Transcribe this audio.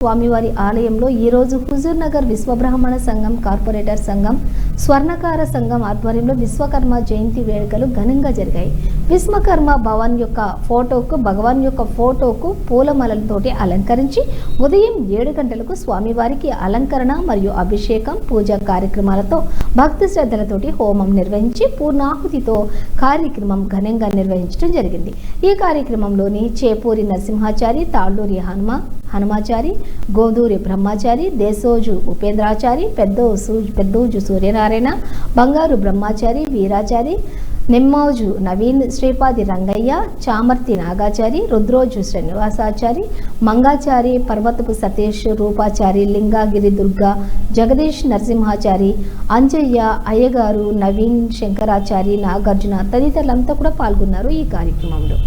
స్వామివారి ఆలయంలో ఈరోజు హుజూర్ నగర్ విశ్వబ్రాహ్మణ సంఘం కార్పొరేటర్ సంఘం స్వర్ణకార సంఘం ఆధ్వర్యంలో విశ్వకర్మ జయంతి వేడుకలు ఘనంగా జరిగాయి. విశ్వకర్మ భవన్ యొక్క ఫోటోకు భగవాన్ యొక్క ఫోటోకు పూలమాలలతోటి అలంకరించి ఉదయం ఏడు గంటలకు స్వామివారికి అలంకరణ మరియు అభిషేకం పూజా కార్యక్రమాలతో భక్తి శ్రద్ధలతోటి హోమం నిర్వహించి పూర్ణాహుతితో కార్యక్రమం ఘనంగా నిర్వహించడం జరిగింది. ఈ కార్యక్రమంలోని చేపూరి నరసింహాచారి తాళ్ళూరి హనుమ హనుమాచారి గోదూరి బ్రహ్మాచారి దేశోజు ఉపేంద్రాచారి పెద్దోజు పెద్దోజు సూర్యనారాయణ బంగారు బ్రహ్మాచారి వీరాచారి నిమ్మోజు నవీన్ శ్రీపాది రంగయ్య చామర్తి నాగాచారి రుద్రోజు శ్రీనివాసాచారి మంగాచారి పర్వతపు సతీష్ రూపాచారి లింగాగిరి దుర్గా జగదీష్ నరసింహాచారి అంజయ్య అయ్యగారు నవీన్ శంకరాచారి నాగార్జున తదితరులంతా కూడా పాల్గొన్నారు ఈ కార్యక్రమంలో.